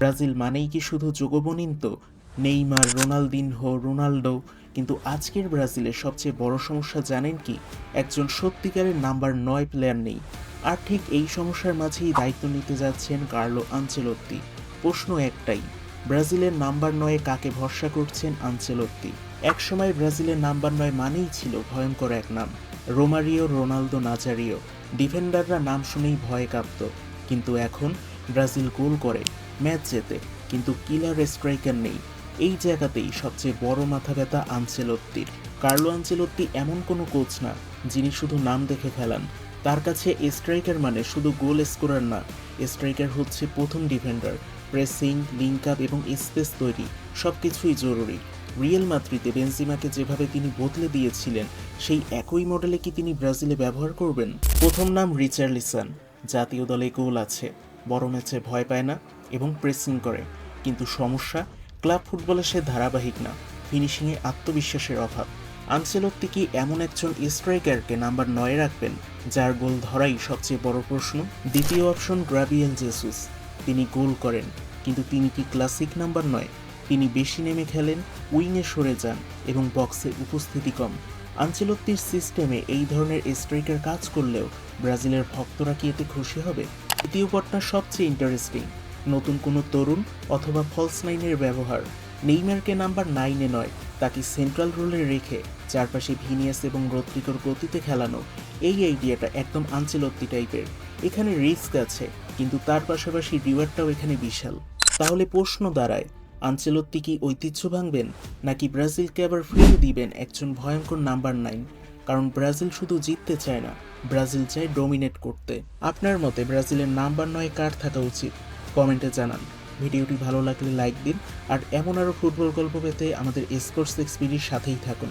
Brazil মানেই কি শুধু যোগবনিন্ত নেইমার, রোনালদিনহো রোনাল্ডো কিন্তু আজকের ব্রাজিলের সবচেয়ে বড় সমস্যা জানেন কি? একজন সত্যিকারের নাম্বার নয় প্লেয়ার নেই। আর ঠিক এই সমস্যার মাঝেই দায়িত্ব নিতে যাচ্ছেন কার্লো আনচেলত্তি। প্রশ্ন একটাই, ব্রাজিলের নাম্বার নয়ে কাকে ভরসা করছেন আনচেলত্তি? একসময় ব্রাজিলের নাম্বার নয় মানেই ছিল ভয়ঙ্কর এক নাম, রোমারিও রোনালদো নাজারিও। ডিফেন্ডাররা নাম শুনেই ভয়ে কাঁপত। কিন্তু এখন ব্রাজিল গোল করে। ম্যাচ জেতে, কিন্তু কিলার স্ট্রাইকার নেই। এই জায়গাতেই সবচেয়ে বড় মাথা ব্যথা আনচেলত্তির। কার্লো আনচেলত্তি এমন কোনো কোচ না, যিনি শুধু নাম দেখে খেলান। তার কাছে স্ট্রাইকার মানে শুধু গোল স্কোরার না স্ট্রাইকার হচ্ছে প্রথম ডিফেন্ডার। প্রেসিং, লিঙ্ক আপ এবং স্পেস তৈরি সব কিছুই জরুরি। রিয়েল মাদ্রিদে বেনজিমাকে যেভাবে তিনি বদলে দিয়েছিলেন, সেই একই মডেলে কি তিনি ব্রাজিলে ব্যবহার করবেন? প্রথম নাম রিচার্লিসন, জাতীয় দলে গোল আছে। বড় ম্যাচে ভয় পায় না এবং প্রেসিং করে। কিন্তু সমস্যা ক্লাব ফুটবলে সে ধারাবাহিক না ফিনিশিংয়ে আত্মবিশ্বাসের অভাব। আনসেলত্তি কি এমন একজন স্ট্রাইকারকে নাম্বার নয়ে রাখবেন, যার গোল ধরাই সবচেয়ে বড় প্রশ্ন? দ্বিতীয় অপশন গ্রাবিয়েল জেসুস তিনি গোল করেন, কিন্তু তিনি কি ক্লাসিক নাম্বার নয় তিনি বেশি নেমে খেলেন উইংয়ে সরে যান এবং বক্সে উপস্থিতি কম। আনচেলত্তির সিস্টেমে এই ধরনের স্ট্রাইকার কাজ করলেও ব্রাজিলের ভক্তরা কি এতে খুশি হবে? তৃতীয় পটটা সবচেয়ে ইন্টারেস্টিং নতুন কোনো তরুণ অথবা ফলস নাইনের ব্যবহার। নেইমারকে নাম্বার নাইনে নয়, তাকে সেন্ট্রাল রোলে রেখে চারপাশে ভিনিয়াস এবং রদ্রিকোর গতিতে খেলানো। এই আইডিয়াটা একদম আনচেলত্তি টাইপের এখানে রিস্ক আছে, কিন্তু তার পাশাপাশি রিওয়ার্ডটাও এখানে বিশাল। তাহলে প্রশ্ন দাঁড়ায় আনচেলত্তি কি ঐতিহ্য ভাঙবেন, নাকি ব্রাজিলকে আবার ফিরিয়ে দিবেন একজন ভয়ঙ্কর নাম্বার নাইন? কারণ ব্রাজিল শুধু জিততে চায় না, ব্রাজিল চায় ডোমিনেট করতে। আপনার মতে ব্রাজিলের নাম্বার নয় কার থাকা উচিত? কমেন্টে জানান। ভিডিওটি ভালো লাগলে লাইক দিন, আর এমন আরও ফুটবল গল্প পেতে আমাদের স্পোর্টস এক্সপিডির সাথেই থাকুন।